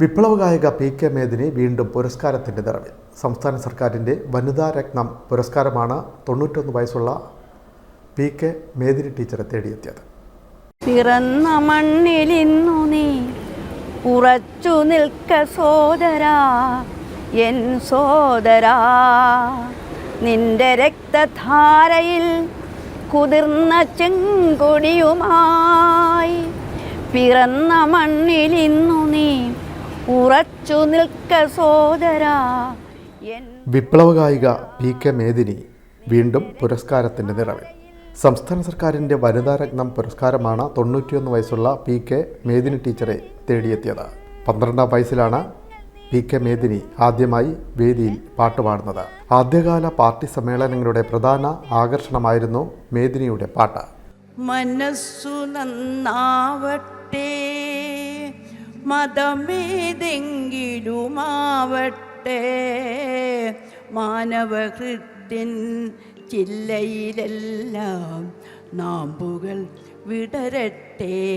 വിപ്ലവ ഗായിക P K മേദിനി വീണ്ടും പുരസ്കാരത്തിന്റെ നിറവിൽ. സംസ്ഥാന സർക്കാരിന്റെ വനിതാ രത്നം പുരസ്കാരമാണ് തൊണ്ണൂറ്റൊന്ന് വയസ്സുള്ള പി കെ മേദിനി ടീച്ചറെ തേടിയെത്തിയത്. പിറന്ന മണ്ണിലിന്നു നീ ഉറച്ചു നിൽക്ക സോദരാ എൻ സോദരാ. നിന്റെ രക്തധാരയിൽ കുതിർന്ന ചെങ്കൊടിയുമായി പിറന്ന മണ്ണിലിന്നു നീ ഉറച്ചു നിൽക്ക സോദരാ വിപ്ലവഗായിക വിപ്ലവ ഗായിക പി കെ മേദിനി വീണ്ടും പുരസ്കാരത്തിന്റെ നിറവിൽ. സംസ്ഥാന സർക്കാരിന്റെ വനിതാ രത്നം പുരസ്കാരമാണ് തൊണ്ണൂറ്റിയൊന്ന് വയസ്സുള്ള പി കെ മേദിനി ടീച്ചറെ തേടിയെത്തിയത്. പന്ത്രണ്ടാം വയസ്സിലാണ് പി കെ മേദിനി ആദ്യമായി വേദിയിൽ പാട്ടുപാടുന്നത് ആദ്യകാല പാർട്ടി സമ്മേളനങ്ങളുടെ പ്രധാന ആകർഷണമായിരുന്നു മേദിനിയുടെ പാട്ട്. മനസ്സു നന്നാവട്ടെ. മതമേതെങ്കിലുമാവട്ടെ. മാനവഹൃത്തിൻ ചില്ലയിലെല്ലാം നാമ്പുകൾ വിടരട്ടെ.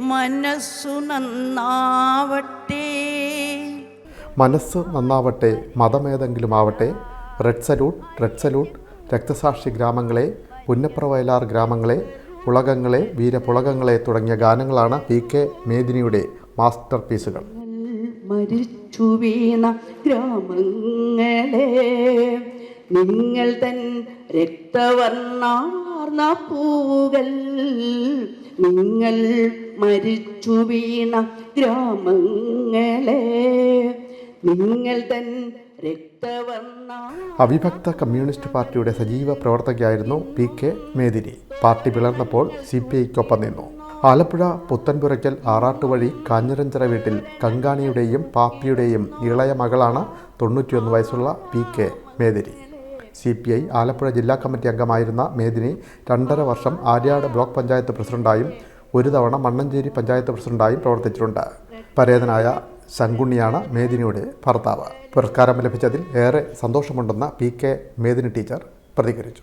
മനസ്സു നന്നാവട്ടെ. മനസ്സ് നന്നാവട്ടെ മതമേതെങ്കിലും ആവട്ടെ റെഡ് സല്യൂട്ട് റെഡ് സല്യൂട്ട് രക്തസാക്ഷി ഗ്രാമങ്ങളെ പുന്നപ്ര വയലാർ ഗ്രാമങ്ങളെ പുളകങ്ങളെ വീരപുളകങ്ങളെ തുടങ്ങിയ ഗാനങ്ങളാണ് പി കെ മേദിനിയുടെ മാസ്റ്റർ പീസുകൾ മരിച്ചു വീണ ഗ്രാമങ്ങളെ നിങ്ങൾ തൻ രക്തവർണാർന്ന പൂകൾ നിങ്ങൾ മരിച്ചു വീണ ഗ്രാമങ്ങളെ നിങ്ങൾ തൻ അവിഭക്ത കമ്മ്യൂണിസ്റ്റ് പാർട്ടിയുടെ സജീവ പ്രവർത്തകയായിരുന്നു പി കെ മേദിനി. പാർട്ടി പിളർന്നപ്പോൾ സി പി ഐക്കൊപ്പം നിന്നു. ആലപ്പുഴ പുത്തൻപുരയ്ക്കൽ ആറാട്ടുവഴി കാഞ്ഞിരഞ്ചിറ വീട്ടിൽ കങ്കാണിയുടെയും പാപ്പിയുടെയും ഇളയ മകളാണ് തൊണ്ണൂറ്റിയൊന്ന് വയസ്സുള്ള P K Medini. C P I Alappuzha ജില്ലാ കമ്മിറ്റി അംഗമായിരുന്ന മേദിനി രണ്ടര വർഷം ആര്യാട് ബ്ലോക്ക് പഞ്ചായത്ത് പ്രസിഡന്റായും ഒരു തവണ മണ്ണഞ്ചേരി പഞ്ചായത്ത് പ്രസിഡന്റായും പ്രവർത്തിച്ചിട്ടുണ്ട്. പരേതനായ ശങ്കുണ്ണിയാണ് മേദിനിയുടെ ഭർത്താവ്. പുരസ്കാരം ലഭിച്ചതിൽ ഏറെ സന്തോഷമുണ്ടെന്ന പി കെ മേദിനി ടീച്ചർ പ്രതികരിച്ചു.